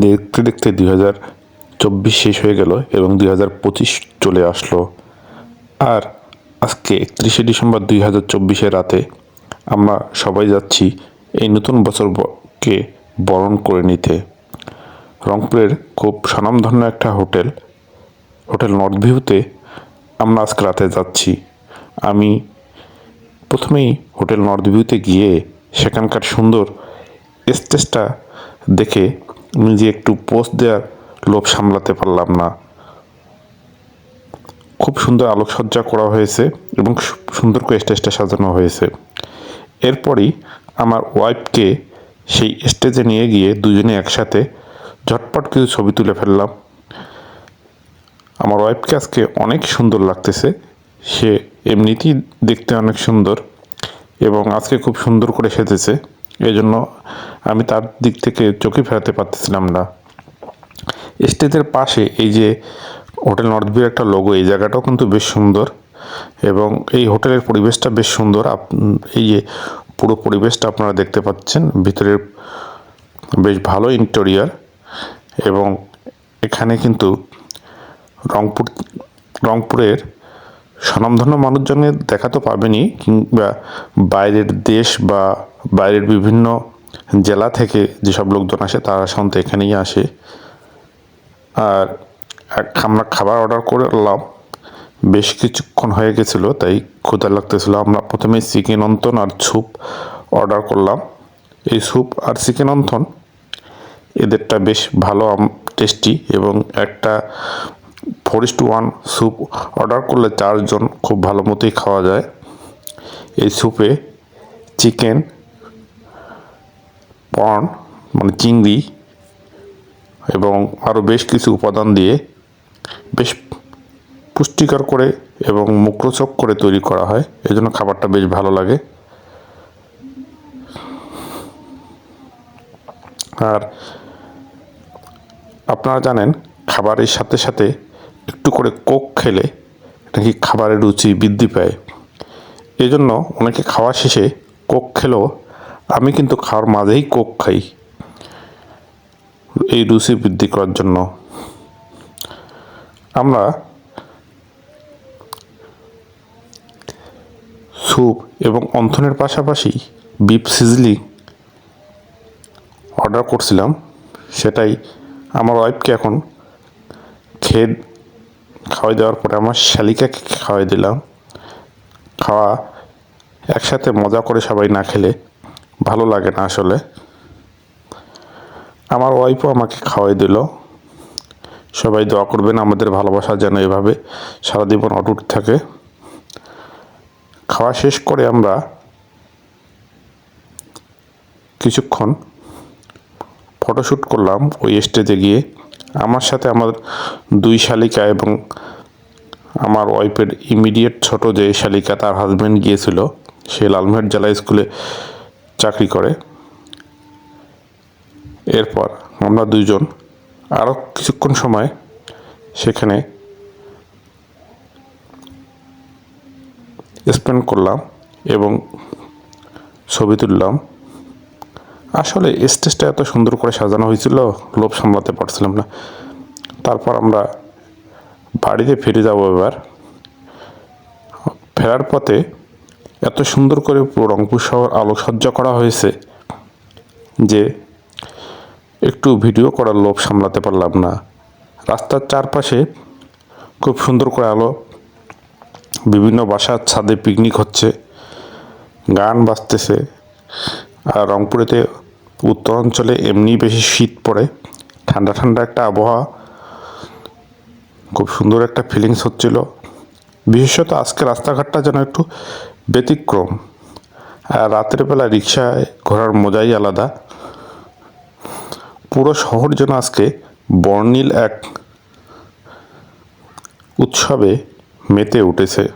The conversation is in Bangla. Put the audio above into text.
দেখতে দেখতে দুই হাজার চব্বিশ শেষ হয়ে গেল এবং দুই হাজার পঁচিশ চলে আসলো। আর আজকে একত্রিশে ডিসেম্বর দুই হাজার চব্বিশের রাতে আমরা সবাই যাচ্ছি এই নতুন বছরকে বরণ করে নিতে। রংপুরের খুব স্বনামধন্য একটা হোটেল হোটেল নর্থ ভিউতে আমরা আজকে রাতে যাচ্ছি। আমি প্রথমেই হোটেল নর্থ ভিউতে গিয়ে সেখানকার সুন্দর স্টেজটা দেখে নিজে একটু পোস্ট দেওয়ার লোভ সামলাতে পারলাম না। খুব সুন্দর আলোকসজ্জা করা হয়েছে এবং সুন্দর করে স্টেজটা সাজানো হয়েছে। এরপরই আমার ওয়াইফকে সেই স্টেজে নিয়ে গিয়ে দুজনে একসাথে ঝটপট কিছু ছবি তুলে ফেললাম। আমার ওয়াইফকে আজকে অনেক সুন্দর লাগতেছে। সে এমনিতেই দেখতে অনেক সুন্দর এবং আজকে খুব সুন্দর করে সেজেছে। এই জন্য আমি তার দিক থেকে চোখে ফেরাতে পারতেছিলাম না। স্টেজের পাশে এই যে হোটেল নর্থ একটা লোগো এই জায়গাটাও কিন্তু বেশ সুন্দর এবং এই হোটেলের পরিবেশটা বেশ সুন্দর। আপ- এই যে পুরো পরিবেশটা আপনারা দেখতে পাচ্ছেন, ভিতরের বেশ ভালো ইন্টেরিয়ার এবং এখানে কিন্তু রংপুর রংপুরের স্বনামধন্য মানুষজনের দেখা তো পাবেনই, কিংবা বাইরের দেশ বা বাইরের বিভিন্ন জেলা থেকে যেসব লোকজন আসে তারা সাধারণত এখানেই আসে। আর আমরা খাবার অর্ডার করলাম, বেশ কিছুক্ষণ হয়ে গেছিল, তাই ক্ষুধা লাগতেছিল। আমরা প্রথমে চিকেন অন্তন আর স্যুপ অর্ডার করলাম। এই স্যুপ আর চিকেন অন্থন এদেরটা বেশ ভালো টেস্টি এবং একটা four is to one soup order করলে চারজন খুব ভালো মতোই খাওয়া যায়। এই স্যুপে চিকেন পর্ন মানে চিংড়ি এবং আরও বেশ কিছু উপাদান দিয়ে বেশ পুষ্টিকর করে এবং মুখরোচক করে তৈরি করা হয়। এজন্য খাবারটা বেশ ভালো লাগে। আর আপনারা জানেন, খাবারের সাথে সাথে একটু করে কোক খেলে নাকি খাবারের রুচি বৃদ্ধি পায়। এই জন্য অনেকে খাওয়া শেষে কোক খেলেও আমি কিন্তু খাওয়ার মাঝেই কোক খাই। এই রুচি বৃদ্ধি করার জন্য। আমরা স্যুপ এবং অন্থনের পাশাপাশি বিফ সিজলিং অর্ডার করছিলাম। সেটাই আমার ওয়াইফকে এখন খেয়ে খাওয়াই দেওয়ার পরে আমার শালিকাকে খাওয়াই দিলাম। খাওয়া একসাথে মজা করে সবাই না খেলে ভালো লাগে না আসলে। আমার ওয়াইফও আমাকে খাওয়াই দিল। সবাই দোয়া করবেন আমাদের ভালোবাসা যেন এভাবে সারা জীবন অটুট থাকে। খাওয়া শেষ করে আমরা কিছুক্ষণ ফটোশ্যুট করলাম ওই স্টেজে গিয়ে। আমার সাথে আমার দুই শালিকা এবং আমার ওয়াইফের ইমিডিয়েট ছোট যে শালিকা তার হাজব্যান্ড গিয়েছিল, সে লালমেট জেলা স্কুলে চাকরি করে। এরপর আমরা দুইজন আরও কিছুক্ষণ সময় সেখানে স্পেন্ড করলাম এবং ছবি তুললাম। আসলে স্টেজটা এত সুন্দর করে সাজানো হয়েছিল, লোভ সামলাতে পারছিলাম না। তারপর আমরা বাড়িতে ফিরে যাব এবার। ফেরার পথে এত সুন্দর করে পুরো রংপুর শহর আলোকসজ্জা করা হয়েছে যে একটু ভিডিও করার লোভ সামলাতে পারলাম না। রাস্তার চারপাশে খুব সুন্দর করে আলো, বিভিন্ন বাসার ছাদে পিকনিক হচ্ছে, গান বাজতেছে আর রংপুরেতে উত্তর অঞ্চলে এমনি বেশি শীত পড়ে। ঠান্ডা ঠান্ডা একটা আবহাওয়া। খুব সুন্দর একটা ফিলিংস হচ্ছিল। বিশেষত আজকে রাস্তাঘাটটা যেন একটু ব্যতিক্রম। আর রাতের বেলা রিক্সায় ঘোরার মজাই আলাদা। পুরো শহর যেন আজকে বর্ণিল এক উৎসবে মেতে উঠেছে।